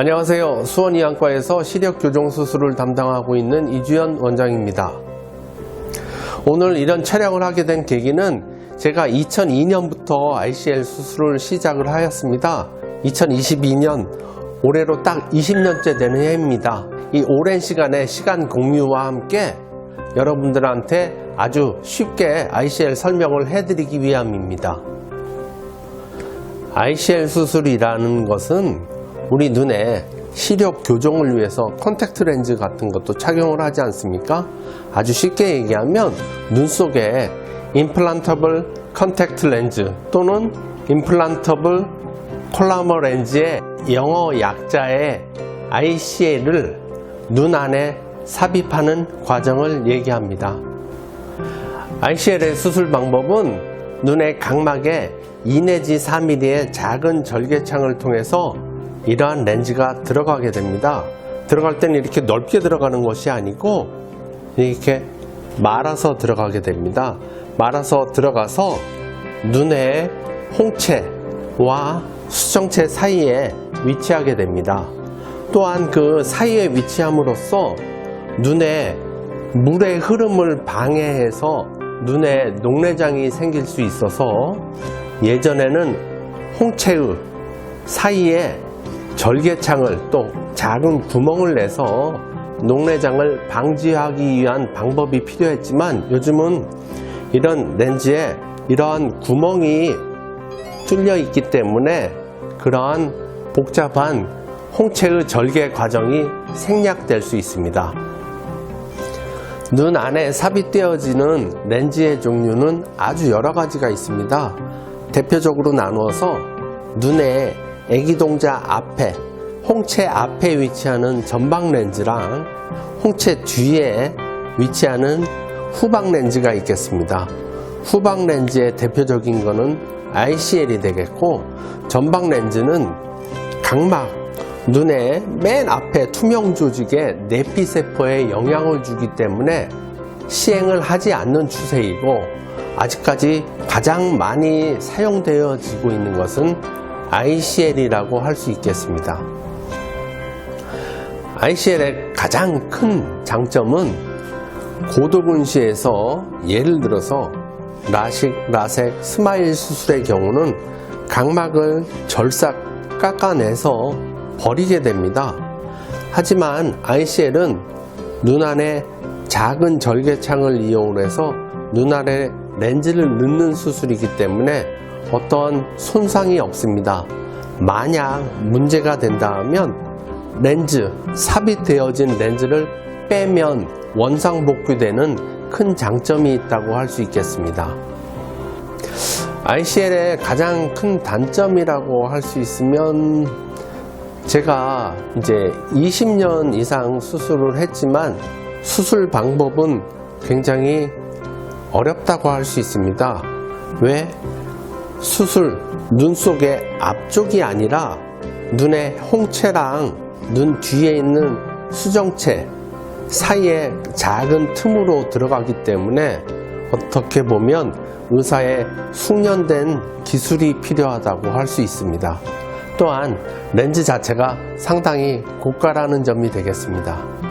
안녕하세요. 수원이안과에서 시력 교정 수술을 담당하고 있는 이주연 원장입니다. 오늘 이런 촬영을 하게 된 계기는 제가 2002년부터 ICL 수술을 시작을 하였습니다. 2022년 올해로 딱 20년째 되는 해입니다. 이 오랜 시간에 시간 공유와 함께 여러분들한테 아주 쉽게 ICL 설명을 해드리기 위함입니다. ICL 수술이라는 것은 우리 눈에 시력 교정을 위해서 컨택트 렌즈 같은 것도 착용을 하지 않습니까? 아주 쉽게 얘기하면 눈 속에 임플란터블 컨택트 렌즈 또는 임플란터블 콜라머 렌즈의 영어 약자의 ICL을 눈 안에 삽입하는 과정을 얘기합니다. ICL의 수술 방법은 눈의 각막에 2 내지 4mm의 작은 절개창을 통해서 이러한 렌즈가 들어가게 됩니다. 들어갈 때는 이렇게 넓게 들어가는 것이 아니고 이렇게 말아서 들어가게 됩니다. 말아서 들어가서 눈의 홍채와 수정체 사이에 위치하게 됩니다. 또한 그 사이에 위치함으로써 눈에 물의 흐름을 방해해서 눈에 녹내장이 생길 수 있어서 예전에는 홍채의 사이에 절개창을 또 작은 구멍을 내서 녹내장을 방지하기 위한 방법이 필요했지만 요즘은 이런 렌즈에 이러한 구멍이 뚫려 있기 때문에 그러한 복잡한 홍채의 절개 과정이 생략될 수 있습니다. 눈 안에 삽입되어지는 렌즈의 종류는 아주 여러 가지가 있습니다. 대표적으로 나누어서 눈의 애기동자 앞에 홍채 앞에 위치하는 전방 렌즈랑 홍채 뒤에 위치하는 후방 렌즈가 있겠습니다. 후방 렌즈의 대표적인 것은 ICL이 되겠고 전방 렌즈는 각막 눈의 맨 앞에 투명 조직에 내피세포에 영향을 주기 때문에 시행을 하지 않는 추세이고 아직까지 가장 많이 사용되어지고 있는 것은 ICL이라고 할 수 있겠습니다. ICL의 가장 큰 장점은 고도근시에서 예를 들어서 라식, 라섹, 스마일 수술의 경우는 각막을 절삭 깎아내서 버리게 됩니다. 하지만 ICL은 눈 안에 작은 절개창을 이용해서 눈 아래 렌즈를 넣는 수술이기 때문에 어떠한 손상이 없습니다. 만약 문제가 된다면 렌즈, 삽입되어진 렌즈를 빼면 원상복귀되는 큰 장점이 있다고 할 수 있겠습니다. ICL의 가장 큰 단점이라고 할 수 있으면 제가 이제 20년 이상 수술을 했지만 수술 방법은 굉장히 어렵다고 할 수 있습니다. 왜? 수술, 눈 속의 앞쪽이 아니라 눈의 홍채랑 눈 뒤에 있는 수정체 사이에 작은 틈으로 들어가기 때문에 어떻게 보면 의사의 숙련된 기술이 필요하다고 할 수 있습니다. 또한 렌즈 자체가 상당히 고가라는 점이 되겠습니다.